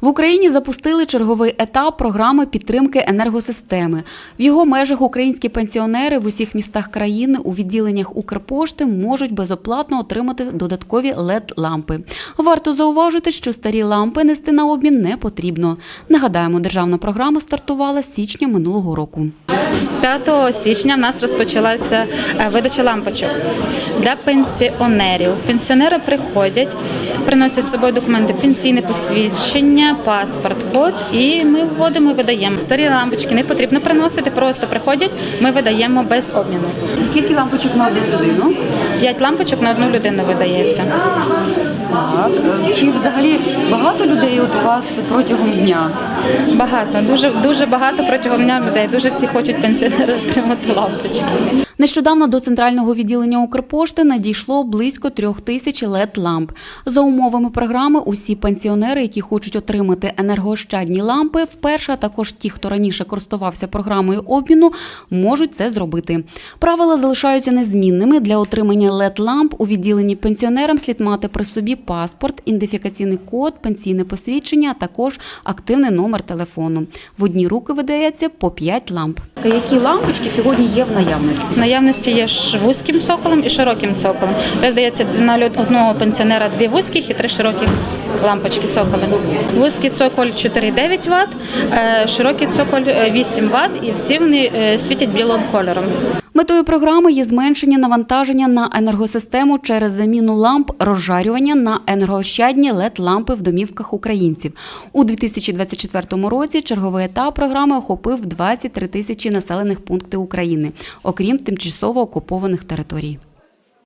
В Україні запустили черговий етап програми підтримки енергосистеми. В його межах українські пенсіонери в усіх містах країни у відділеннях Укрпошти можуть безоплатно отримати додаткові led лампи Варто зауважити, що старі лампи нести на обмін не потрібно. Нагадаємо, державна програма стартувала з січня минулого року. З 5 січня в нас розпочалася е, видача лампочок для пенсіонерів. Пенсіонери приходять, приносять з собою документи пенсійне посвідчення, паспорт, код, і ми вводимо і видаємо. Старі лампочки не потрібно приносити, просто приходять, ми видаємо без обміну. Скільки лампочок на одну людину? П'ять лампочок на одну людину видається. Так. Чи взагалі багато людей от у вас протягом дня? Багато, дуже дуже багато протягом дня людей. Дуже всі хочуть пенсіонери отримати лампочки. Нещодавно до центрального відділення Укрпошти надійшло близько трьох тисяч led ламп. За умовами програми, усі пенсіонери, які хочуть отримати енергоощадні лампи, вперше а також ті, хто раніше користувався програмою обміну, можуть це зробити. Правила залишаються незмінними. Для отримання led ламп у відділенні пенсіонерам слід мати при собі паспорт, ідентифікаційний код, пенсійне посвідчення, а також активний номер телефону. В одні руки видається по 5 ламп. Які лампочки сьогодні є в наявності? Наявності є вузьким цоколем і широким цоколем. Тобто, здається, на одного пенсіонера дві вузьких і три широкі лампочки цоколем. Вузький цоколь 4,9 Вт, е, широкий цоколь е, 8 Вт, і всі вони е, світять білим кольором. Метою програми є зменшення навантаження на енергосистему через заміну ламп розжарювання на енергоощадні led лампи в домівках українців. У 2024 році черговий етап програми охопив 23 тисячі населених пунктів України, окрім тимчасово окупованих територій.